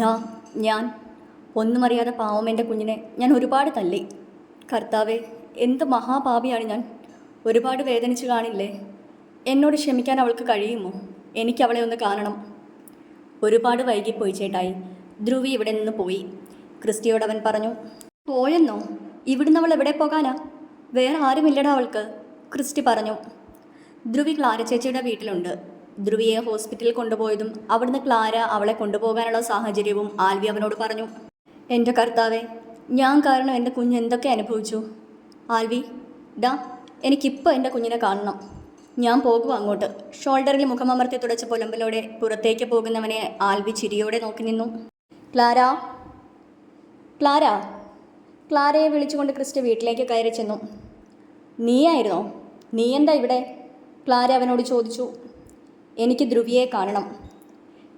ഡാ ഞാൻ. ഒന്നുമറിയാതെ പാവം എന്റെ കുഞ്ഞിനെ ഞാൻ ഒരുപാട് തല്ലി കർത്താവെ എന്ത് മഹാപാപിയാണ് ഞാൻ. ഒരുപാട് വേദനിച്ച് കാണില്ലേ. എന്നോട് ക്ഷമിക്കാൻ അവൾക്ക് കഴിയുമോ? എനിക്ക് അവളെ ഒന്ന് കാണണം. ഒരുപാട് വൈകിപ്പോയി ചേട്ടായി. ധ്രുവി ഇവിടെ നിന്ന് പോയി. ക്രിസ്റ്റിയോട് അവൻ പറഞ്ഞു പോയെന്നോ? ഇവിടുന്ന് അവൾ എവിടെ പോകാനാ? വേറെ ആരുമില്ലടാ അവൾക്ക്. ക്രിസ്റ്റി പറഞ്ഞു ധ്രുവി ക്ലാര ചേച്ചിയുടെ വീട്ടിലുണ്ട്. ധ്രുവിയെ ഹോസ്പിറ്റലിൽ കൊണ്ടുപോയതും അവിടുന്ന് ക്ലാര അവളെ കൊണ്ടുപോകാനുള്ള സാഹചര്യവും ആൽവി അവനോട് പറഞ്ഞു. എന്റെ കർത്താവെ ഞാൻ കാരണം എന്റെ കുഞ്ഞ് എന്തൊക്കെ അനുഭവിച്ചു? ആൽവി ഡാ എനിക്കിപ്പോൾ എന്റെ കുഞ്ഞിനെ കാണണം. ഞാൻ പോകും അങ്ങോട്ട്. ഷോൾഡറിൽ മുഖമമർത്തി തുടച്ച പുലമ്പലോടെ പുറത്തേക്ക് പോകുന്നവനെ ആൽവി ചിരിയോടെ നോക്കി നിന്നു. Clara Clara. ക്ലാരയെ വിളിച്ചുകൊണ്ട് ക്രിസ്റ്റ് വീട്ടിലേക്ക് കയറി ചെന്നു. നീയായിരുന്നോ? നീ എന്താ ഇവിടെ? ക്ലാര അവനോട് ചോദിച്ചു. എനിക്ക് ധ്രുവിയെ കാണണം.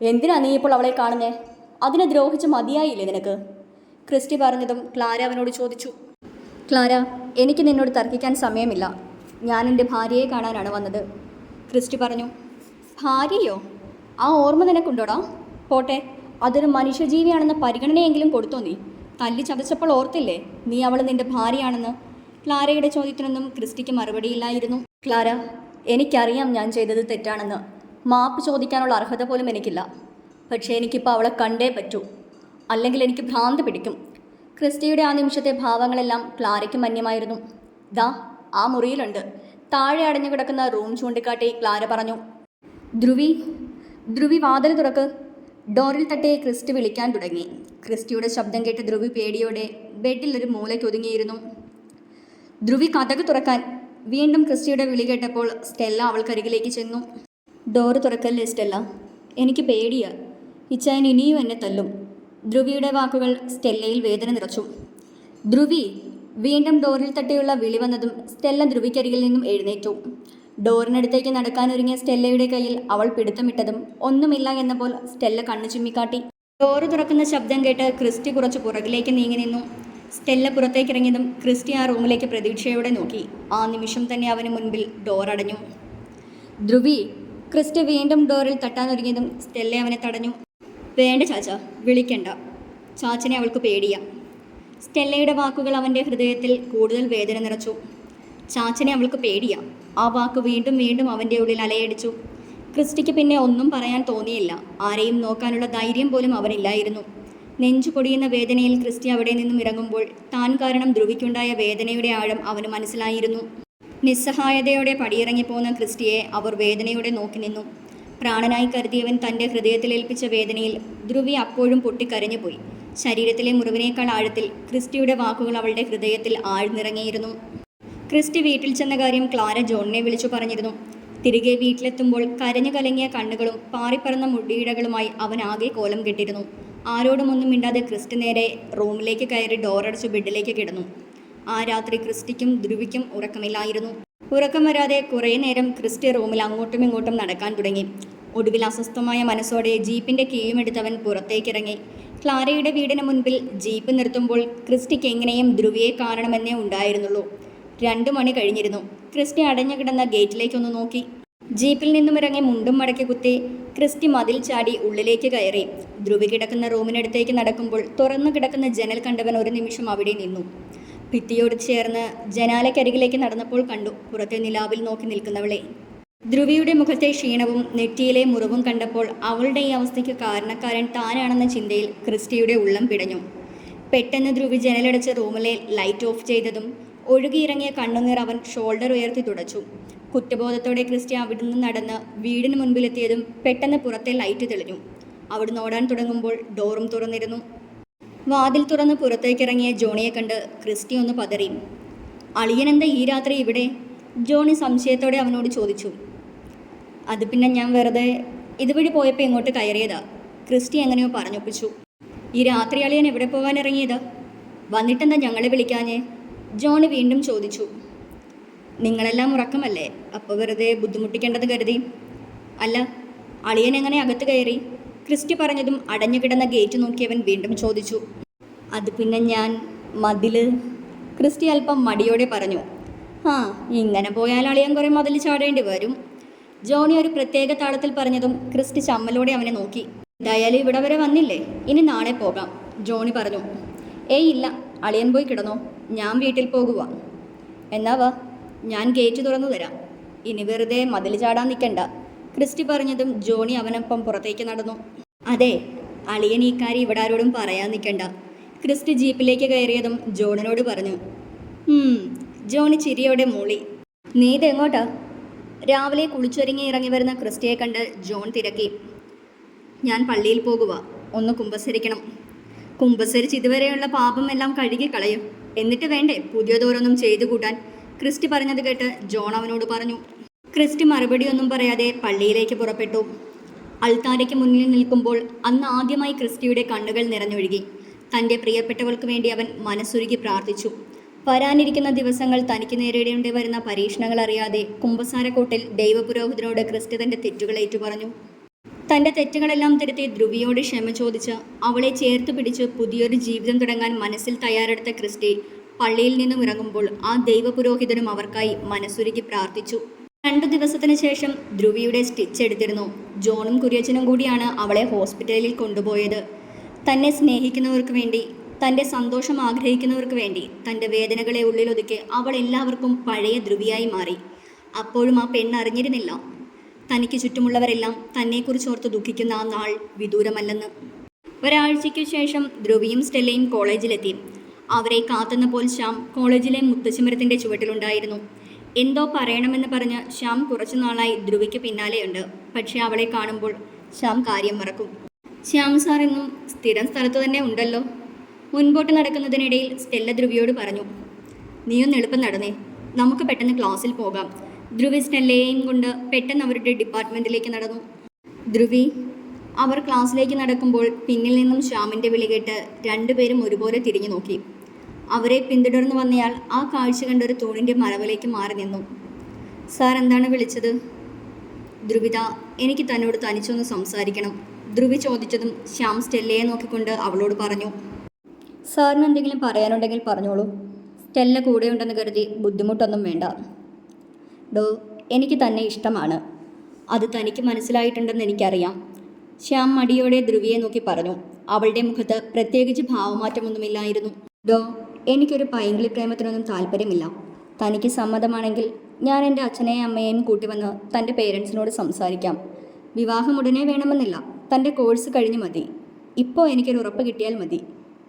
എന്തിനാ നീ ഇപ്പോൾ അവളെ കാണുന്നേ? അതിനെ ദ്രോഹിച്ച് മതിയായില്ലേ നിനക്ക്? ക്രിസ്റ്റി പറഞ്ഞതും ക്ലാര അവനോട് ചോദിച്ചു. ക്ലാര എനിക്ക് നിന്നോട് തർക്കിക്കാൻ സമയമില്ല. ഞാൻ എന്റെ ഭാര്യയെ കാണാനാണ് വന്നത്. ക്രിസ്റ്റി പറഞ്ഞു ഭാര്യയോ? ആ ഓർമ്മ നിനക്കുണ്ടോടാ? പോട്ടെ അതൊരു മനുഷ്യജീവിയാണെന്ന പരിഗണനയെങ്കിലും കൊടുത്തോ നീ? തല്ലി ചതച്ചപ്പോൾ ഓർത്തില്ലേ നീ അവൾ നിന്റെ ഭാര്യയാണെന്ന്? ക്ലാരയുടെ ചോദ്യത്തിനൊന്നും ക്രിസ്റ്റിക്ക് മറുപടിയില്ലായിരുന്നു. ക്ലാര എനിക്കറിയാം ഞാൻ ചെയ്തത് തെറ്റാണെന്ന്. മാപ്പ് ചോദിക്കാനുള്ള അർഹത പോലും എനിക്കില്ല. പക്ഷേ എനിക്കിപ്പോൾ അവളെ കണ്ടേ പറ്റൂ. അല്ലെങ്കിൽ എനിക്ക് ഭ്രാന്ത് പിടിക്കും. ക്രിസ്റ്റിയുടെ ആ നിമിഷത്തെ ഭാവങ്ങളെല്ലാം ക്ലാരയ്ക്ക് മന്യമായിരുന്നു ദാ ആ മുറിയിലുണ്ട്. താഴെ അടഞ്ഞു കിടക്കുന്ന റൂം ചൂണ്ടിക്കാട്ടി ക്ലാര പറഞ്ഞു ധ്രുവി ധ്രുവി വാതിൽ തുറക്ക്. ഡോറിൽ തട്ടി ക്രിസ്റ്റ് വിളിക്കാൻ തുടങ്ങി. ക്രിസ്റ്റിയുടെ ശബ്ദം കേട്ട് ധ്രുവി പേടിയോടെ ബെഡിൽ ഒരു മൂലയ്ക്ക് ഒതുങ്ങിയിരുന്നു. ധ്രുവി കഥക് തുറക്കാൻ. വീണ്ടും ക്രിസ്റ്റിയുടെ വിളി കേട്ടപ്പോൾ സ്റ്റെല്ല അവൾക്കരികിലേക്ക് ചെന്നു. ഡോറ് തുറക്കല്ലേ സ്റ്റെല്ല എനിക്ക് പേടിയാ. ഇച്ചായൻ ഇനിയും എന്നെ തല്ലും. ധ്രുവിയുടെ വാക്കുകൾ സ്റ്റെല്ലയിൽ വേദന നിറച്ചു. ധ്രുവി വീണ്ടും ഡോറിൽ തട്ടിയുള്ള വിളി വന്നതും സ്റ്റെല്ല ധ്രുവിക്കരികിൽ നിന്നും എഴുന്നേറ്റു. ഡോറിനടുത്തേക്ക് നടക്കാനൊരുങ്ങിയ സ്റ്റെല്ലയുടെ കയ്യിൽ അവൾ പിടുത്തമിട്ടതും ഒന്നുമില്ല എന്ന പോൽ സ്റ്റെല്ല കണ്ണു ചുമ്മിക്കാട്ടി. ഡോറ് തുറക്കുന്ന ശബ്ദം കേട്ട് ക്രിസ്റ്റി കുറച്ച് പുറകിലേക്ക് നീങ്ങി നിന്നു. സ്റ്റെല്ല പുറത്തേക്കിറങ്ങിയതും ക്രിസ്റ്റി ആ റൂമിലേക്ക് പ്രതീക്ഷയോടെ നോക്കി. ആ നിമിഷം തന്നെ അവന് മുൻപിൽ ഡോർ അടഞ്ഞു ധ്രുവി ക്രിസ്റ്റി വീണ്ടും ഡോറിൽ തട്ടാനൊരുങ്ങിയതും സ്റ്റെല്ല അവനെ തടഞ്ഞു. വേണ്ട ചാച്ച വിളിക്കണ്ട. ചാച്ചനെ അവൾക്ക് പേടിയാ. സ്റ്റെല്ലയുടെ വാക്കുകൾ അവന്റെ ഹൃദയത്തിൽ കൂടുതൽ വേദന നിറച്ചു. ചാച്ചനെ അവൾക്ക് പേടിയാ. ആ വാക്ക് വീണ്ടും വീണ്ടും അവന്റെ ഉള്ളിൽ അലയടിച്ചു. ക്രിസ്റ്റിക്ക് പിന്നെ ഒന്നും പറയാൻ തോന്നിയില്ല. ആരെയും നോക്കാനുള്ള ധൈര്യം പോലും അവനില്ലായിരുന്നു. നെഞ്ചു പൊടിയുന്ന വേദനയിൽ ക്രിസ്റ്റി അവിടെ നിന്നും ഇറങ്ങുമ്പോൾ താൻ കാരണം ധ്രുവിക്കുണ്ടായ വേദനയുടെ ആഴം അവന് മനസ്സിലായിരുന്നു. നിസ്സഹായതയോടെ പടിയിറങ്ങിപ്പോന്ന ക്രിസ്റ്റിയെ അവർ വേദനയോടെ നോക്കി നിന്നു. പ്രാണനായി കരുതിയവൻ തന്റെ ഹൃദയത്തിലേൽപ്പിച്ച വേദനയിൽ ധ്രുവി അപ്പോഴും പൊട്ടിക്കരഞ്ഞുപോയി. ശരീരത്തിലെ മുറിവിനേക്കാൾ ആഴത്തിൽ ക്രിസ്റ്റിയുടെ വാക്കുകൾ അവളുടെ ഹൃദയത്തിൽ ആഴ്ന്നിറങ്ങിയിരുന്നു. ക്രിസ്റ്റി വീട്ടിൽ ചെന്ന കാര്യം ക്ലാര ജോണിനെ വിളിച്ചു പറഞ്ഞിരുന്നു. തിരികെ വീട്ടിലെത്തുമ്പോൾ കരഞ്ഞു കലങ്ങിയ കണ്ണുകളും പാറിപ്പറന്ന മുടിയിടകളുമായി അവൻ ആകെ കോലം കെട്ടിരുന്നു. ആരോടുമൊന്നും മിണ്ടാതെ ക്രിസ്റ്റി നേരെ റൂമിലേക്ക് കയറി ഡോറടച്ചു ബെഡിലേക്ക് കിടന്നു. ആ രാത്രി ക്രിസ്റ്റിക്കും ധ്രുവിക്കും ഉറക്കമില്ലായിരുന്നു. ഉറക്കം വരാതെ കുറേ നേരം ക്രിസ്റ്റി റൂമിൽ അങ്ങോട്ടും ഇങ്ങോട്ടും നടക്കാൻ തുടങ്ങി. ഒടുവിൽ അസ്വസ്ഥമായ മനസ്സോടെ ജീപ്പിന്റെ കീയും എടുത്തവൻ പുറത്തേക്കിറങ്ങി. ക്ലാരയുടെ വീടിന് മുൻപിൽ ജീപ്പ് നിർത്തുമ്പോൾ ക്രിസ്റ്റിക്ക് എങ്ങനെയും ധ്രുവിയെ കാണണമെന്നേ ഉണ്ടായിരുന്നുള്ളൂ. രണ്ടു മണി കഴിഞ്ഞിരുന്നു. ക്രിസ്റ്റി അടഞ്ഞു കിടന്ന ഗേറ്റിലേക്കൊന്ന് നോക്കി. ജീപ്പിൽ നിന്നും ഇറങ്ങി മുണ്ടും മടക്കി കുത്തി ക്രിസ്റ്റി മതിൽ ചാടി ഉള്ളിലേക്ക് കയറി. ധ്രുവി കിടക്കുന്ന റൂമിനടുത്തേക്ക് നടക്കുമ്പോൾ തുറന്നു കിടക്കുന്ന ജനൽ കണ്ടവൻ ഒരു നിമിഷം അവിടെ നിന്നു. ഭിത്തിയോട് ചേർന്ന് ജനാലക്കരികിലേക്ക് നടന്നപ്പോൾ കണ്ടു പുറത്തെ നിലാവിൽ നോക്കി നിൽക്കുന്നവളെ. ധ്രുവിയുടെ മുഖത്തെ ക്ഷീണവും നെറ്റിയിലെ മുറിവും കണ്ടപ്പോൾ അവളുടെ ഈ അവസ്ഥയ്ക്ക് കാരണക്കാരൻ താനാണെന്ന ചിന്തയിൽ ക്രിസ്റ്റിയുടെ ഉള്ളം പിടഞ്ഞു. പെട്ടെന്ന് ധ്രുവി ജനലടച്ച റൂമിലെ ലൈറ്റ് ഓഫ് ചെയ്തതും ഒഴുകിയിറങ്ങിയ കണ്ണുനീർ അവൻ ഷോൾഡർ ഉയർത്തി തുടച്ചു. കുറ്റബോധത്തോടെ ക്രിസ്റ്റി അവിടുന്ന് നടന്ന് വീടിന് മുൻപിലെത്തിയതും പെട്ടെന്ന് പുറത്തെ ലൈറ്റ് തെളിഞ്ഞു. അവിടുന്ന് ഓടാൻ തുടങ്ങുമ്പോൾ ഡോറും തുറന്നിരുന്നു. വാതിൽ തുറന്ന് പുറത്തേക്കിറങ്ങിയ ജോണിയെ കണ്ട് ക്രിസ്റ്റി ഒന്ന് പതറി. അളിയനെന്താ ഈ രാത്രി ഇവിടെ? ജോണി സംശയത്തോടെ അവനോട് ചോദിച്ചു. അത് പിന്നെ ഞാൻ വെറുതെ ഇതുവഴി പോയപ്പോൾ ഇങ്ങോട്ട് കയറിയതാ. ക്രിസ്റ്റി എങ്ങനെയോ പറഞ്ഞൊപ്പിച്ചു. ഈ രാത്രി അളിയൻ എവിടെ പോകാൻ ഇറങ്ങിയതാ? വന്നിട്ടെന്താ ഞങ്ങളെ വിളിക്കാഞ്ഞേ? ജോണി വീണ്ടും ചോദിച്ചു. നിങ്ങളെല്ലാം ഉറക്കമല്ലേ? അപ്പോൾ വെറുതെ ബുദ്ധിമുട്ടിക്കേണ്ടത് കരുതി? അല്ല അളിയൻ എങ്ങനെ അകത്ത് കയറി? ക്രിസ്റ്റി പറഞ്ഞതും അടഞ്ഞു കിടന്ന ഗേറ്റ് നോക്കിയവൻ വീണ്ടും ചോദിച്ചു അത് പിന്നെ ഞാൻ മതിൽ? ക്രിസ്റ്റി അല്പം മടിയോടെ പറഞ്ഞു ആ ഇങ്ങനെ പോയാൽ അളിയൻ കുറേ മതിൽ ചാടേണ്ടി വരും. ജോണി ഒരു പ്രത്യേക താളത്തിൽ പറഞ്ഞതും ക്രിസ്റ്റി ചമ്മലോടെ അവനെ നോക്കി എന്തായാലും ഇവിടെ വരെ വന്നില്ലേ? ഇനി നാളെ പോകാം. ജോണി പറഞ്ഞു ഏയ് ഇല്ല അളിയൻ പോയി കിടന്നോ ഞാൻ വീട്ടിൽ പോകുക എന്നാ വാ ഞാൻ ഗേറ്റ് തുറന്നു തരാം. ഇനി വെറുതെ മതിൽ ചാടാൻ നിൽക്കണ്ട ക്രിസ്റ്റി പറഞ്ഞതും ജോണി അവനൊപ്പം പുറത്തേക്ക് നടന്നു. അതെ അളിയൻ ഈ കാര്യം ഇവിടെ ആരോടും പറയാൻ നിൽക്കണ്ട. ക്രിസ്റ്റി ജീപ്പിലേക്ക് കയറിയതും ജോണിനോട് പറഞ്ഞു. ജോണി ചിരിയോടെ മൂളി. നീ ഇതെങ്ങോട്ടാ രാവിലെ കുളിച്ചൊരുങ്ങി ഇറങ്ങി വരുന്ന ക്രിസ്റ്റിയെ കണ്ട് ജോൺ തിരക്കി. ഞാൻ പള്ളിയിൽ പോകുക ഒന്ന് കുമ്പസരിക്കണം. കുമ്പസരിച്ച് ഇതുവരെയുള്ള പാപം എല്ലാം കഴുകി കളയും. എന്നിട്ട് വേണ്ടേ പുതിയതോരൊന്നും ചെയ്തു കൂട്ടാൻ? ക്രിസ്റ്റി പറഞ്ഞത് കേട്ട് ജോൺ അവനോട് പറഞ്ഞു ക്രിസ്റ്റി മറുപടിയൊന്നും പറയാതെ പള്ളിയിലേക്ക് പുറപ്പെട്ടു. അൾത്താരയ്ക്ക് മുന്നിൽ നിൽക്കുമ്പോൾ അന്ന് ആദ്യമായി ക്രിസ്റ്റിയുടെ കണ്ണുകൾ നിറഞ്ഞൊഴുകി. തന്റെ പ്രിയപ്പെട്ടവർക്ക് വേണ്ടി അവൻ മനസ്സുരുകി പ്രാർത്ഥിച്ചു. വരാനിരിക്കുന്ന ദിവസങ്ങൾ തനിക്ക് നേരിടേണ്ടി വരുന്ന പരീക്ഷണങ്ങൾ അറിയാതെ കുമ്പസാരക്കോട്ടിൽ ദൈവപുരോഹിതനോട് ക്രിസ്റ്റി തന്റെ തെറ്റുകൾ ഏറ്റുപറഞ്ഞു. തന്റെ തെറ്റുകളെല്ലാം തിരുത്തി ധ്രുവിയോട് ക്ഷമ ചോദിച്ച് അവളെ ചേർത്ത് പിടിച്ച് പുതിയൊരു ജീവിതം തുടങ്ങാൻ മനസ്സിൽ തയ്യാറെടുത്ത ക്രിസ്റ്റി പള്ളിയിൽ നിന്നും ഇറങ്ങുമ്പോൾ ആ ദൈവപുരോഹിതനും അവർക്കായി മനസ്സുരുക്കി പ്രാർത്ഥിച്ചു. രണ്ടു ദിവസത്തിന് ശേഷം ധ്രുവിയുടെ സ്റ്റിച്ച് എടുത്തിരുന്നു. ജോണും കുര്യച്ചനും കൂടിയാണ് അവളെ ഹോസ്പിറ്റലിൽ കൊണ്ടുപോയത്. തന്നെ സ്നേഹിക്കുന്നവർക്ക് വേണ്ടി തന്റെ സന്തോഷം ആഗ്രഹിക്കുന്നവർക്ക് വേണ്ടി തന്റെ വേദനകളെ ഉള്ളിലൊതുക്കി അവൾ എല്ലാവർക്കും പഴയ ധ്രുവിയായി മാറി. അപ്പോഴും ആ പെണ്ണ് അറിഞ്ഞിരുന്നില്ല. തനിക്ക് ചുറ്റുമുള്ളവരെല്ലാം തന്നെക്കുറിച്ച് ഓർത്ത് ദുഃഖിക്കുന്ന ആ നാൾ വിദൂരമല്ലെന്ന്. ഒരാഴ്ചയ്ക്ക് ശേഷം ധ്രുവിയും സ്റ്റെല്ലയും കോളേജിലെത്തി. അവരെ കാത്തുന്ന പോൽ ശ്യാം കോളേജിലെ മുത്തശ്ശിമരത്തിന്റെ ചുവട്ടിലുണ്ടായിരുന്നു. എന്തോ പറയണമെന്ന് പറഞ്ഞ് ശ്യാം കുറച്ചു നാളായി ധ്രുവിക്ക് പിന്നാലെയുണ്ട്. പക്ഷെ അവളെ കാണുമ്പോൾ ശ്യാം കാര്യം മറക്കും. ശ്യാം സാർ എന്നും സ്ഥിരം സ്ഥലത്ത് തന്നെ ഉണ്ടല്ലോ. മുൻപോട്ട് നടക്കുന്നതിനിടയിൽ സ്റ്റെല്ല ധ്രുവിയോട് പറഞ്ഞു നീയൊന്ന് എളുപ്പം നടന്നേ. നമുക്ക് പെട്ടെന്ന് ക്ലാസ്സിൽ പോകാം. ധ്രുവി സ്റ്റെല്ലയെയും കൊണ്ട് പെട്ടെന്ന് അവരുടെ ഡിപ്പാർട്ട്മെന്റിലേക്ക് നടന്നു. ധ്രുവി അവർ ക്ലാസ്സിലേക്ക് നടക്കുമ്പോൾ പിന്നിൽ നിന്നും ശ്യാമിന്റെ വിളി കേട്ട് രണ്ടുപേരും ഒരുപോലെ തിരിഞ്ഞു നോക്കി. അവരെ പിന്തുടർന്നു വന്നയാൾ ആ കാഴ്ച കണ്ട ഒരു മറവിലേക്ക് മാറി നിന്നു. സാർ എന്താണ് വിളിച്ചത്? ധ്രുവിത എനിക്ക് തന്നോട് തനിച്ചൊന്ന് സംസാരിക്കണം. ധ്രുവി ചോദിച്ചതും ശ്യാം സ്റ്റെല്ലയെ നോക്കിക്കൊണ്ട് അവളോട് പറഞ്ഞു. സാറിന് എന്തെങ്കിലും പറയാനുണ്ടെങ്കിൽ പറഞ്ഞോളൂ. സ്റ്റെല്ല കൂടെയുണ്ടെന്ന് കരുതി ബുദ്ധിമുട്ടൊന്നും വേണ്ട. ഡോ എനിക്ക് തന്നെ ഇഷ്ടമാണ്. അത് തനിക്ക് മനസ്സിലായിട്ടുണ്ടെന്ന് എനിക്കറിയാം. ശ്യാം മടിയോടെ ധ്രുവിയെ നോക്കി പറഞ്ഞു. അവളുടെ മുഖത്ത് പ്രത്യേകിച്ച് ഭാവമാറ്റമൊന്നുമില്ലായിരുന്നു. ഡോ എനിക്കൊരു പൈങ്കിളി പ്രേമത്തിനൊന്നും താല്പര്യമില്ല. തനിക്ക് സമ്മതമാണെങ്കിൽ ഞാൻ എന്റെ അച്ഛനെയും അമ്മയെയും കൂട്ടി വന്ന് തന്റെ പേരൻസിനോട് സംസാരിക്കാം. വിവാഹം ഉടനെ വേണമെന്നില്ല. തന്റെ കോഴ്സ് കഴിഞ്ഞ് മതി. ഇപ്പോൾ എനിക്കൊരു ഉറപ്പ് കിട്ടിയാൽ മതി.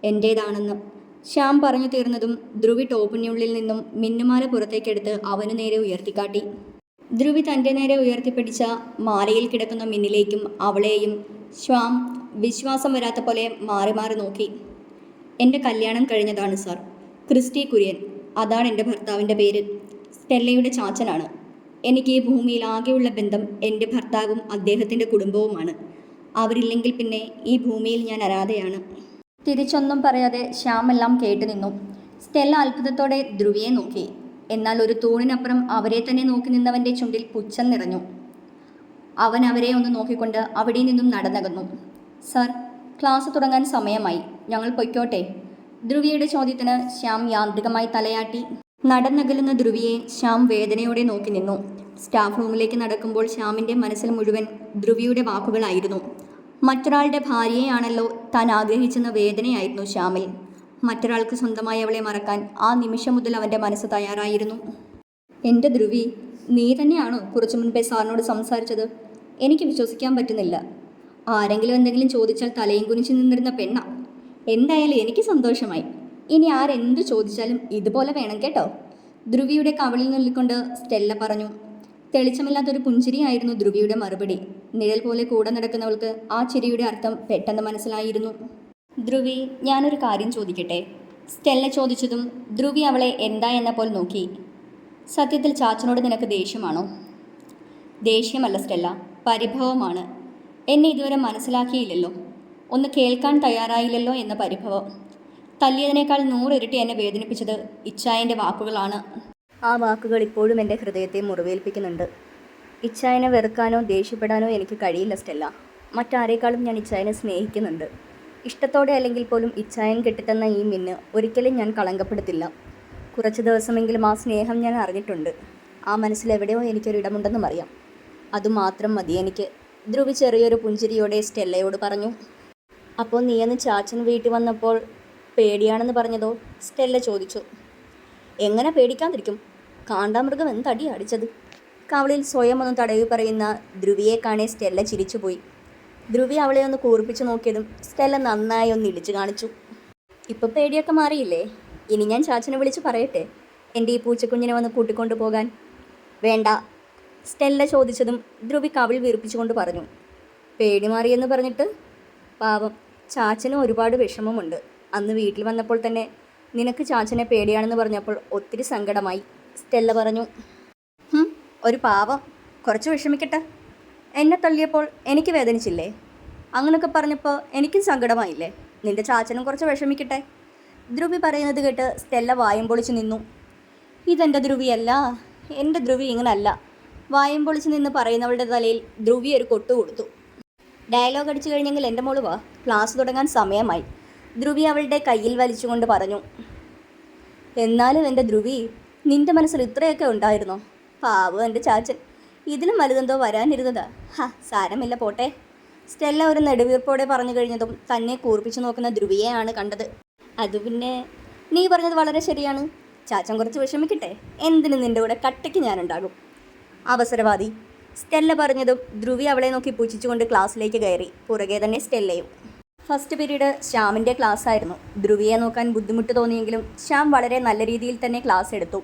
എന്റേതാണെന്ന്. ശ്യാം പറഞ്ഞു തീർന്നതും ധ്രുവി ടോപ്പിനുള്ളിൽ നിന്നും മിന്നുമാല പുറത്തേക്കെടുത്ത് അവനു നേരെ ഉയർത്തിക്കാട്ടി. ധ്രുവി തന്റെ നേരെ ഉയർത്തിപ്പിടിച്ച മാലയിൽ കിടക്കുന്ന മിന്നിലേക്കും അവളെയും ശ്യാം വിശ്വാസം വരാത്ത പോലെ മാറി മാറി നോക്കി. എന്റെ കല്യാണം കഴിഞ്ഞതാണ് സാർ. ക്രിസ്റ്റി കുര്യൻ. അതാണ് എന്റെ ഭർത്താവിന്റെ പേര്. സ്റ്റെല്ലയുടെ ചാച്ചനാണ്. എനിക്ക് ഈ ഭൂമിയിൽ ആകെയുള്ള ബന്ധം എന്റെ ഭർത്താവും അദ്ദേഹത്തിന്റെ കുടുംബവുമാണ്. അവരില്ലെങ്കിൽ പിന്നെ ഈ ഭൂമിയിൽ ഞാൻ അനാഥയാണ്. തിരിച്ചൊന്നും പറയാതെ ശ്യാമെല്ലാം കേട്ടു നിന്നു. സ്റ്റെല്ല അത്ഭുതത്തോടെ ധ്രുവിയെ നോക്കി. എന്നാൽ ഒരു തൂണിനപ്പുറം അവരെ തന്നെ നോക്കി നിന്നവന്റെ ചുണ്ടിൽ പുച്ഛം നിറഞ്ഞു. അവൻ അവരെ ഒന്ന് നോക്കിക്കൊണ്ട് അവിടെ നിന്നും നടന്നകന്നു. സർ ക്ലാസ് തുടങ്ങാൻ സമയമായി. ഞങ്ങൾ പൊയ്ക്കോട്ടെ. ധ്രുവിയുടെ ചോദ്യത്തിന് ശ്യാം യാന്ത്രികമായി തലയാട്ടി. നടന്നകലുന്ന ധ്രുവിയെ ശ്യാം വേദനയോടെ നോക്കി നിന്നു. സ്റ്റാഫ് റൂമിലേക്ക് നടക്കുമ്പോൾ ശ്യാമിന്റെ മനസ്സിൽ മുഴുവൻ ധ്രുവിയുടെ വാക്കുകളായിരുന്നു. മറ്റൊരാളുടെ ഭാര്യയാണല്ലോ താൻ ആഗ്രഹിച്ചെന്ന വേദനയായിരുന്നു ശ്യാമിൽ. മറ്റൊരാൾക്ക് സ്വന്തമായി അവളെ മറക്കാൻ ആ നിമിഷം മുതൽ അവന്റെ മനസ്സ് തയ്യാറായിരുന്നു. എന്റെ ധ്രുവി നീ തന്നെയാണോ കുറച്ചു മുൻപേ സാറിനോട് സംസാരിച്ചത്? എനിക്ക് വിശ്വസിക്കാൻ പറ്റുന്നില്ല. ആരെങ്കിലും എന്തെങ്കിലും ചോദിച്ചാൽ തലയും കുനിച്ച് നിന്നിരുന്ന പെണ്ണ. എന്തായാലും എനിക്ക് സന്തോഷമായി. ഇനി ആരെന്ത് ചോദിച്ചാലും ഇതുപോലെ വേണം കേട്ടോ. ധ്രുവിയുടെ കവളിൽ നിൽക്കൊണ്ട് സ്റ്റെല്ല പറഞ്ഞു തെളിച്ചമില്ലാത്തൊരു പുഞ്ചിരിയായിരുന്നു ധ്രുവിയുടെ മറുപടി. നിഴൽ പോലെ കൂടെ നടക്കുന്നവൾക്ക് ആ ചിരിയുടെ അർത്ഥം പെട്ടെന്ന് മനസ്സിലായിരുന്നു. ധ്രുവി ഞാനൊരു കാര്യം ചോദിക്കട്ടെ? സ്റ്റെല്ല ചോദിച്ചതും ധ്രുവി അവളെ എന്താ എന്ന പോലെ നോക്കി. സത്യത്തിൽ ചാച്ചനോട് നിനക്ക് ദേഷ്യമാണോ? ദേഷ്യമല്ല സ്റ്റെല്ല പരിഭവമാണ്. എന്നെ ഇതുവരെ മനസ്സിലാക്കിയില്ലല്ലോ. ഒന്ന് കേൾക്കാൻ തയ്യാറായില്ലല്ലോ എന്ന പരിഭവം. തല്ലിയതിനേക്കാൾ നൂറിരട്ടി എന്നെ വേദനിപ്പിച്ചത് ഇച്ചായന്റെ വാക്കുകളാണ്. ആ വാക്കുകൾ ഇപ്പോഴും എന്റെ ഹൃദയത്തെ മുറിവേൽപ്പിക്കുന്നുണ്ട്. ഇച്ചായനെ വെറുക്കാനോ ദേഷ്യപ്പെടാനോ എനിക്ക് കഴിയില്ല സ്റ്റെല്ല. മറ്റാരേക്കാളും ഞാൻ ഇച്ചായനെ സ്നേഹിക്കുന്നുണ്ട്. ഇഷ്ടത്തോടെ അല്ലെങ്കിൽ പോലും ഇച്ചായൻ കെട്ടിത്തന്ന ഈ മിന്ന് ഒരിക്കലും ഞാൻ കളങ്കപ്പെടുത്തില്ല. കുറച്ച് ദിവസമെങ്കിലും ആ സ്നേഹം ഞാൻ അറിഞ്ഞിട്ടുണ്ട്. ആ മനസ്സിൽ എവിടെയോ എനിക്കൊരിടമുണ്ടെന്നും അറിയാം. അതുമാത്രം മതി എനിക്ക്. ധ്രുവി ചെറിയൊരു പുഞ്ചിരിയോടെ സ്റ്റെല്ലയോട് പറഞ്ഞു അപ്പോൾ നീയെന്ന് ചാച്ചൻ വീട്ടിൽ വന്നപ്പോൾ പേടിയാണെന്ന് പറഞ്ഞതോ? സ്റ്റെല്ല ചോദിച്ചു. എങ്ങനെ പേടിക്കാതിരിക്കും? കാണ്ടാമൃഗം എന്തടി അടിച്ചത്? കവളിൽ സ്വയം ഒന്ന് തടവി പറയുന്ന ധ്രുവിയെ കാണേ സ്റ്റെല്ല ചിരിച്ചുപോയി. ധ്രുവി അവളെ ഒന്ന് കൂർപ്പിച്ചു നോക്കിയതും സ്റ്റെല്ല നന്നായി ഒന്ന് ഇടിച്ചു കാണിച്ചു. ഇപ്പം പേടിയൊക്കെ മാറിയില്ലേ? ഇനി ഞാൻ ചാച്ചനെ വിളിച്ച് പറയട്ടെ? എന്റെ ഈ പൂച്ചക്കുഞ്ഞിനെ വന്ന് കൂട്ടിക്കൊണ്ടു പോകാൻ വേണ്ട. സ്റ്റെല്ല ചോദിച്ചതും ധ്രുവി കവിൾ വീർപ്പിച്ചുകൊണ്ട് പറഞ്ഞു പേടി മാറിയെന്ന് പറഞ്ഞിട്ട്? പാവം ചാച്ചനും ഒരുപാട് വിഷമമുണ്ട്. അന്ന് വീട്ടിൽ വന്നപ്പോൾ തന്നെ നിനക്ക് ചാച്ചനെ പേടിയാണെന്ന് പറഞ്ഞപ്പോൾ ഒത്തിരി സങ്കടമായി സ്റ്റെല്ല പറഞ്ഞു. ഒരു പാവം കുറച്ച് വിഷമിക്കട്ടെ. എന്നെ തള്ളിയപ്പോൾ എനിക്ക് വേദനിച്ചില്ലേ? അങ്ങനൊക്കെ പറഞ്ഞപ്പോൾ എനിക്കും സങ്കടമായില്ലേ? നിന്റെ ചാച്ചനും കുറച്ച് വിഷമിക്കട്ടെ. ധ്രുവി പറയുന്നത് കേട്ട് സ്റ്റെല്ല വായും പൊളിച്ച് നിന്നു. ഇതെന്റെ ധ്രുവിയല്ല എന്റെ ധ്രുവി ഇങ്ങനല്ല. വായും പൊളിച്ച് നിന്ന് പറയുന്നവളുടെ തലയിൽ ധ്രുവി ഒരു കൊട്ടു കൊടുത്തു. ഡയലോഗ് അടിച്ചു കഴിഞ്ഞെങ്കിൽ എന്റെ മോൾ വാ ക്ലാസ് തുടങ്ങാൻ സമയമായി. ധ്രുവി അവളുടെ കയ്യിൽ വലിച്ചുകൊണ്ട് പറഞ്ഞു എന്നാലും എന്റെ ധ്രുവി നിന്റെ മനസ്സിൽ ഇത്രയൊക്കെ ഉണ്ടായിരുന്നോ? പാവം എന്റെ ചാച്ചൻ ഇതിലും വലുതെന്തോ വരാനിരുന്നതാ. ഹാ സാരമില്ല പോട്ടെ. സ്റ്റെല്ല ഒരു നെടുവീർപ്പോടെ പറഞ്ഞു കഴിഞ്ഞതും തന്നെ കൂർപ്പിച്ചു നോക്കുന്ന ധ്രുവിയെയാണ് കണ്ടത്. അത് പിന്നെ നീ പറഞ്ഞത് വളരെ ശരിയാണ്. ചാച്ചൻ കുറച്ച് വിഷമിക്കട്ടെ. എന്തിനും നിന്റെ കൂടെ കട്ടയ്ക്ക് ഞാനുണ്ടാകും. അവസരവാദി. സ്റ്റെല്ല പറഞ്ഞതും ധ്രുവി അവളെ നോക്കി പുച്ഛിച്ചുകൊണ്ട് ക്ലാസ്സിലേക്ക് കയറി. പുറകെ തന്നെ സ്റ്റെല്ലയും. ഫസ്റ്റ് പീരീഡ് ശ്യാമിന്റെ ക്ലാസ് ആയിരുന്നു ധ്രുവിയെ നോക്കാൻ ബുദ്ധിമുട്ട് തോന്നിയെങ്കിലും ശ്യാം വളരെ നല്ല രീതിയിൽ തന്നെ ക്ലാസ് എടുത്തു.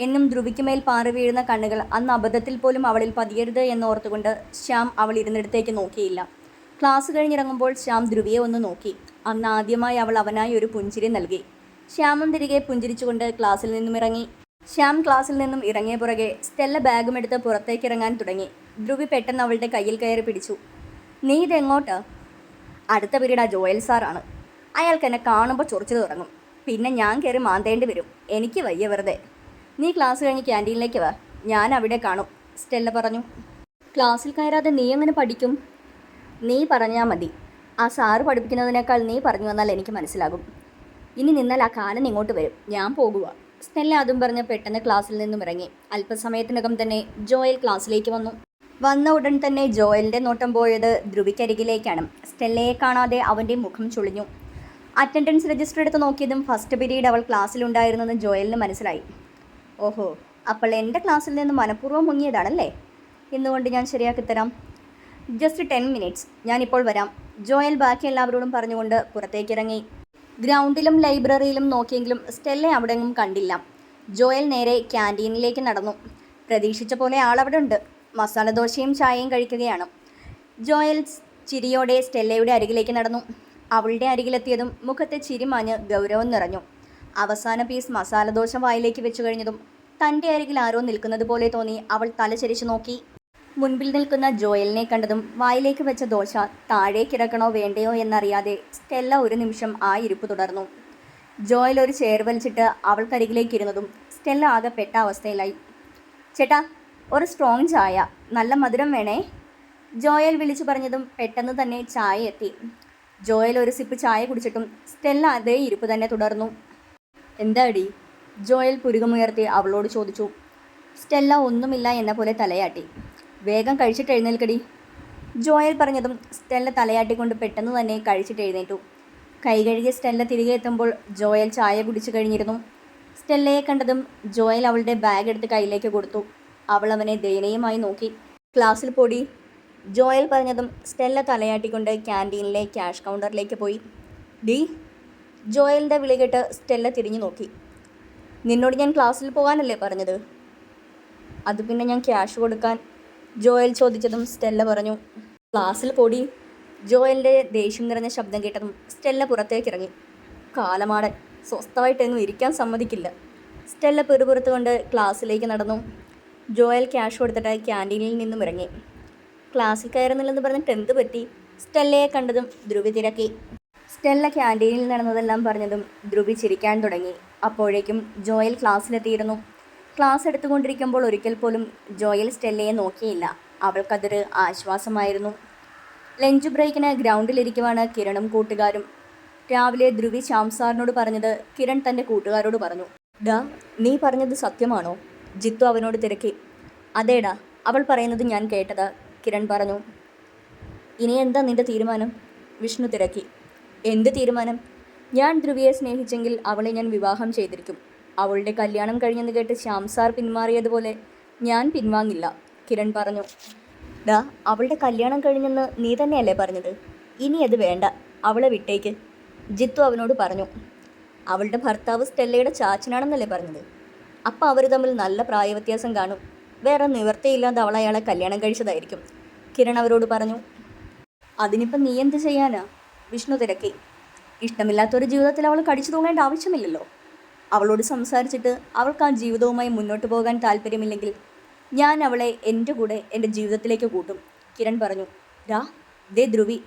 എന്നും ധ്രുവിക്ക് മേൽ പാറി വീഴുന്ന കണ്ണുകൾ അന്ന് അബദ്ധത്തിൽ പോലും അവളിൽ പതിയരുത് എന്നോർത്തുകൊണ്ട് ശ്യാം അവൾ ഇരുന്നിടത്തേക്ക് നോക്കിയില്ല. ക്ലാസ് കഴിഞ്ഞിറങ്ങുമ്പോൾ ശ്യാം ധ്രുവിയെ ഒന്ന് നോക്കി. അന്ന് ആദ്യമായി അവൾ അവനായി ഒരു പുഞ്ചിരി നൽകി. ശ്യാമം തിരികെ പുഞ്ചിരിച്ചുകൊണ്ട് ക്ലാസ്സിൽ നിന്നും ഇറങ്ങി ശ്യാം ക്ലാസ്സിൽ നിന്നും ഇറങ്ങിയ പുറകെ സ്റ്റെല്ല ബാഗുമെടുത്ത് പുറത്തേക്കിറങ്ങാൻ പുറത്തേക്ക് തുടങ്ങി. ധ്രുവി പെട്ടെന്ന് അവളുടെ കയ്യിൽ കയറി പിടിച്ചു. നീ ഇതെങ്ങോട്ട്? അടുത്ത പീരീഡ് ആ ജോയൽ സാറാണ്. അയാൾക്ക് എന്നെ കാണുമ്പോൾ ചൊറിച്ചു തുടങ്ങും. പിന്നെ ഞാൻ കയറി മാന്തേണ്ടി വരും. എനിക്ക് വയ്യ വെറുതെ. നീ ക്ലാസ് കഴിഞ്ഞ് ക്യാന്റീനിലേക്ക് വാ. ഞാൻ അവിടെ കാണും സ്റ്റെല്ല പറഞ്ഞു. ക്ലാസ്സിൽ കയറാതെ നീ എങ്ങനെ പഠിക്കും? നീ പറഞ്ഞാൽ മതി. ആ സാറ് പഠിപ്പിക്കുന്നതിനേക്കാൾ നീ പറഞ്ഞു വന്നാൽ എനിക്ക് മനസ്സിലാകും. ഇനി നിന്നാൽ ആ കാലൻ ഇങ്ങോട്ട് വരും. ഞാൻ പോകുക സ്റ്റെല്ല അതും പറഞ്ഞ് പെട്ടെന്ന് ക്ലാസ്സിൽ നിന്നും ഇറങ്ങി. അല്പസമയത്തിനകം തന്നെ ജോയൽ ക്ലാസ്സിലേക്ക് വന്നു. വന്ന ഉടൻ തന്നെ ജോയലിന്റെ നോട്ടം പോയത് ധ്രുവിക്കരികിലേക്കാണ്. സ്റ്റെല്ലയെ കാണാതെ അവന്റെ മുഖം ചുളിഞ്ഞു. അറ്റൻഡൻസ് രജിസ്റ്റർ എടുത്ത് നോക്കിയതും ഫസ്റ്റ് പീരീഡ് അവൾ ക്ലാസ്സിലുണ്ടായിരുന്നെന്ന് ജോയലിന് മനസ്സിലായി. ഓഹോ അപ്പോൾ എന്റെ ക്ലാസ്സിൽ നിന്ന് മനഃപൂർവം മുങ്ങിയതാണല്ലേ? ഇന്നുകൊണ്ട് ഞാൻ ശരിയാക്കി തരാം. ജസ്റ്റ് ടെൻ മിനിറ്റ്സ് ഞാനിപ്പോൾ വരാം. ജോയൽ ബാക്കി എല്ലാവരോടും പറഞ്ഞുകൊണ്ട് പുറത്തേക്കിറങ്ങി. ഗ്രൗണ്ടിലും ലൈബ്രറിയിലും നോക്കിയെങ്കിലും സ്റ്റെല്ലെ അവിടെങ്ങും കണ്ടില്ല. ജോയൽ നേരെ ക്യാന്റീനിലേക്ക് നടന്നു. പ്രതീക്ഷിച്ച പോലെ ആളവിടെ ഉണ്ട് മസാല ദോശയും ചായയും കഴിക്കുകയാണ്. ജോയൽ ചിരിയോടെ സ്റ്റെല്ലയുടെ അരികിലേക്ക് നടന്നു. അവളുടെ അരികിലെത്തിയതും മുഖത്തെ ചിരി മാഞ്ഞ് ഗൗരവം നിറഞ്ഞു. അവസാന പീസ് മസാല ദോശ വായിലേക്ക് വെച്ചു കഴിഞ്ഞതും തന്റെ അരികിൽ ആരോ നിൽക്കുന്നത് പോലെ തോന്നി അവൾ തലചരിച്ചു നോക്കി. മുൻപിൽ നിൽക്കുന്ന ജോയലിനെ കണ്ടതും വായിലേക്ക് വെച്ച ദോശ താഴേക്കിടക്കണോ വേണ്ടയോ എന്നറിയാതെ സ്റ്റെല്ല ഒരു നിമിഷം ആ ഇരിപ്പ് തുടർന്നു. ജോയൽ ഒരു ചെയർ വലിച്ചിട്ട് അവൾക്കരികിലേക്ക് ഇരുന്നതും സ്റ്റെല്ല ആകെ പെട്ട അവസ്ഥയിലായി. ചേട്ടാ ഒരു സ്ട്രോങ് ചായ. നല്ല മധുരം വേണേ? ജോയൽ വിളിച്ചു പറഞ്ഞതും പെട്ടെന്ന് തന്നെ ചായ എത്തി. ജോയൽ ഒരു സിപ്പ് ചായ കുടിച്ചിട്ടും സ്റ്റെല്ല അതേ ഇരിപ്പ് തന്നെ തുടർന്നു. എന്താടി? ജോയൽ പുരുകമുയർത്തി അവളോട് ചോദിച്ചു. സ്റ്റെല്ല ഒന്നുമില്ല എന്ന പോലെ തലയാട്ടി. വേഗം കഴിച്ചിട്ട് എഴുന്നേൽക്കടി. ജോയൽ പറഞ്ഞതും സ്റ്റെല്ല തലയാട്ടിക്കൊണ്ട് പെട്ടെന്ന് തന്നെ കഴിച്ചിട്ട് എഴുന്നേറ്റു. കൈ കഴുകിയ സ്റ്റെല്ല തിരികെ എത്തുമ്പോൾ ജോയൽ ചായ കുടിച്ചു കഴിഞ്ഞിരുന്നു. സ്റ്റെല്ലയെ കണ്ടതും ജോയൽ അവളുടെ ബാഗ് എടുത്ത് കയ്യിലേക്ക് കൊടുത്തു. അവൾ അവനെ ദയനീയമായി നോക്കി. ക്ലാസ്സിൽ പൊടി. ജോയൽ പറഞ്ഞതും സ്റ്റെല്ല തലയാട്ടിക്കൊണ്ട് ക്യാന്റീനിലെ ക്യാഷ് കൗണ്ടറിലേക്ക് പോയി. ഡി. ജോയലിന്റെ വിളി കേട്ട് സ്റ്റെല്ല തിരിഞ്ഞു നോക്കി. നിന്നോട് ഞാൻ ക്ലാസ്സിൽ പോകാനല്ലേ പറഞ്ഞത്? അത് പിന്നെ ഞാൻ ക്യാഷ് കൊടുക്കാൻ ജോയൽ ചോദിച്ചതും സ്റ്റെല്ല പറഞ്ഞു. ക്ലാസ്സിൽ പൊടി. ജോയലിന്റെ ദേഷ്യം നിറഞ്ഞ ശബ്ദം കേട്ടതും സ്റ്റെല്ല പുറത്തേക്ക് ഇറങ്ങി. കാലമാടൻ സ്വസ്ഥമായിട്ടൊന്നും ഇരിക്കാൻ സമ്മതിക്കില്ല. സ്റ്റെല്ല പെറുപുറത്ത് കൊണ്ട് ക്ലാസ്സിലേക്ക് നടന്നു. ജോയൽ ക്യാഷ് കൊടുത്തിട്ട് ക്യാന്റീനിൽ നിന്നും ഇറങ്ങി. ക്ലാസ്സിൽ കയറുന്നില്ലെന്ന് പറഞ്ഞിട്ട് എന്ത് പറ്റി? സ്റ്റെല്ലയെ കണ്ടതും ധ്രുവി തിരക്കി. സ്റ്റെല്ല ക്യാന്റീനിൽ നടന്നതെല്ലാം പറഞ്ഞതും ധ്രുവി ചിരിക്കാൻ തുടങ്ങി. അപ്പോഴേക്കും ജോയൽ ക്ലാസ്സിലെത്തിയിരുന്നു. ക്ലാസ് എടുത്തുകൊണ്ടിരിക്കുമ്പോൾ ഒരിക്കൽ പോലും ജോയൽ സ്റ്റെല്ലയെ നോക്കിയില്ല. അവൾക്കതൊരു ആശ്വാസമായിരുന്നു. ലഞ്ച് ബ്രേക്കിന് ഗ്രൗണ്ടിലിരിക്കുവാണ് കിരണും കൂട്ടുകാരും. രാവിലെ ധ്രുവി ശ്യാം സാറിനോട് പറഞ്ഞത് കിരൺ തന്റെ കൂട്ടുകാരോട് പറഞ്ഞു ഡാ നീ പറഞ്ഞത് സത്യമാണോ? ജിത്തു അവനോട് തിരക്കി. അതേടാ അവൾ പറയുന്നത് ഞാൻ കേട്ടതാ കിരൺ പറഞ്ഞു. ഇനി എന്താ നിന്റെ തീരുമാനം? വിഷ്ണു തിരക്കി. എന്ത് തീരുമാനം? ഞാൻ ധ്രുവിയെ സ്നേഹിച്ചെങ്കിൽ അവളെ ഞാൻ വിവാഹം ചെയ്തിരിക്കും. അവളുടെ കല്യാണം കഴിഞ്ഞെന്ന് കേട്ട് ശ്യാം സാർ പിന്മാറിയതുപോലെ ഞാൻ പിൻവാങ്ങില്ല. കിരൺ പറഞ്ഞു ഡാ അവളുടെ കല്യാണം കഴിഞ്ഞെന്ന് നീ തന്നെയല്ലേ പറഞ്ഞത്? ഇനി അത് വേണ്ട. അവളെ വിട്ടേക്ക്. ജിത്തു അവനോട് പറഞ്ഞു അവളുടെ ഭർത്താവ് സ്റ്റെല്ലയുടെ ചാച്ചനാണെന്നല്ലേ പറഞ്ഞത്? അപ്പം അവർ തമ്മിൽ നല്ല പ്രായവ്യത്യാസം കാണും. വേറെ നിവർത്തിയില്ലാതെ അവൾ അയാളെ കല്യാണം കഴിച്ചതായിരിക്കും. കിരൺ അവരോട് പറഞ്ഞു അതിനിപ്പം നീ എന്ത് ചെയ്യാനാ? വിഷ്ണു തിരക്കി. ഇഷ്ടമില്ലാത്തൊരു ജീവിതത്തിൽ അവൾ കടിച്ചു തൂങ്ങേണ്ട ആവശ്യമില്ലല്ലോ. അവളോട് സംസാരിച്ചിട്ട് അവൾക്ക് ആ ജീവിതവുമായി മുന്നോട്ട് പോകാൻ താല്പര്യമില്ലെങ്കിൽ ഞാൻ അവളെ എന്റെ കൂടെ എന്റെ ജീവിതത്തിലേക്ക് കൂട്ടും. കിരൺ പറഞ്ഞു രാ ദേ ധ്രുവി.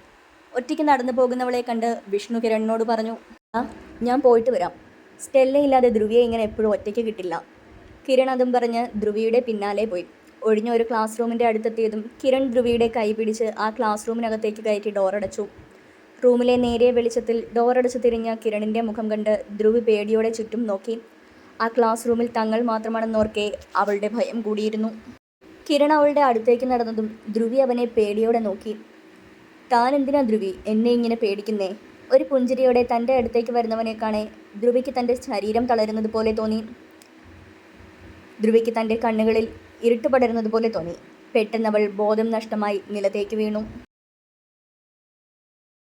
ഒറ്റയ്ക്ക് നടന്നു പോകുന്നവളെ കണ്ട് വിഷ്ണു കിരണിനോട് പറഞ്ഞു ആ ഞാൻ പോയിട്ട് വരാം. സ്റ്റെല്ലയില്ലാതെ ധ്രുവിയെ ഇങ്ങനെ എപ്പോഴും ഒറ്റയ്ക്ക് കിട്ടില്ല. കിരൺ അതും പറഞ്ഞ് ധ്രുവിയുടെ പിന്നാലെ പോയി. ഒഴിഞ്ഞ ഒരു ക്ലാസ് റൂമിന്റെ അടുത്തെത്തിയതും കിരൺ ധ്രുവിയുടെ കൈ പിടിച്ച് ആ ക്ലാസ് റൂമിനകത്തേക്ക് കയറ്റി ഡോറടച്ചു റൂമിലെ നേരിയ വെളിച്ചത്തിൽ ഡോറടച്ച് തിരിഞ്ഞ കിരണിന്റെ മുഖം കണ്ട് ധ്രുവ് പേടിയോടെ ചുറ്റും നോക്കി. ആ ക്ലാസ് റൂമിൽ തങ്ങൾ മാത്രമാണെന്നോർക്കെ അവളുടെ ഭയം കൂടിയിരുന്നു. കിരൺ അവളുടെ അടുത്തേക്ക് നടന്നതും ധ്രുവി അവനെ പേടിയോടെ നോക്കി. താൻ എന്തിനാ ധ്രുവി എന്നെ ഇങ്ങനെ പേടിക്കുന്നേ? ഒരു പുഞ്ചിരിയോടെ തന്റെ അടുത്തേക്ക് വരുന്നവനെ കാണെ ധ്രുവിക്ക് തന്റെ ശരീരം തളരുന്നത് പോലെ തോന്നി. ധ്രുവിക്ക് തന്റെ കണ്ണുകളിൽ ഇരുട്ട് പടരുന്നത് പോലെ തോന്നി. പെട്ടെന്ന് അവൾ ബോധം നഷ്ടമായി നിലത്തേക്ക് വീണു.